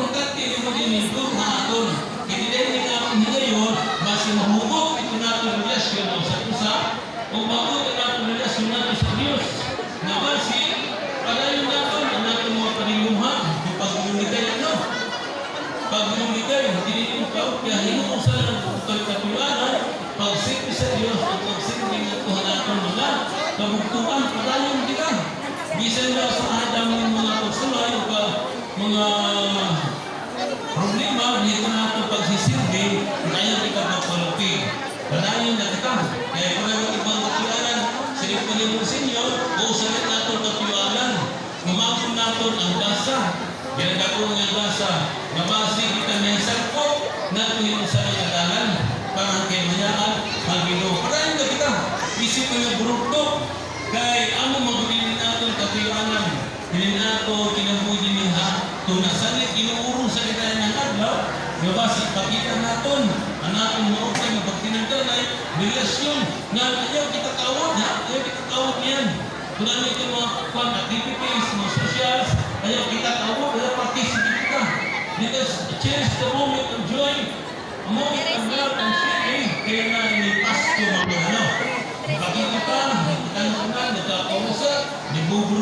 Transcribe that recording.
importante yung mo din ito na aton. Hindi din nga ako ngayon, basta mahugok ito na itong relasyon o sa isa, o mahugok ito na itong relasyon natin sa Diyos. Na basi, palayo natin ang natin mga panilumhan, yung pag-uligay ano. Pag-uligay, hindi din ikaw, kaya hinuong sa lang ito'y katulanan, pag-sipin sa Diyos, at pag-sipin ng Tuhan natin mga kabugtuan, palayo hindi ka. Bisan na sa Adam yung mga pagsulay, mga problema, hindi ko na ito pagsisilbi, kaya di ka magpalupig. Palayo na kita. Kaya kung mayroong ibang katiwanan, sinipunin mo sa inyo, o salit natin katiwanan. Gumapon natin ang basa. Ginagawa nga basa. Nabasi kita may sakop na tuhin sa nagadalan. Para kay mayaan, magino. Palayo na kita. Isip mo yung buruktok. Kay amo magulinin natin katiwanan. Hindi nato kinabuhi kung nasanit inuurong salita ng adlaw, Nabasa, pakita natin ang ating mga upay na pagtinagdanay, relasyon na ayaw kita kawag, ha? Ayaw kita kawag yan. Tulad nito mga kwan activities, mga socials, ayaw kita kawag, ayaw participate ka. Let us cherish the moment of joy, a moment of love and sharing, kaya na ni Pasko mga ano. Pakita ka, tanong na, nagkakausap, nagbubulo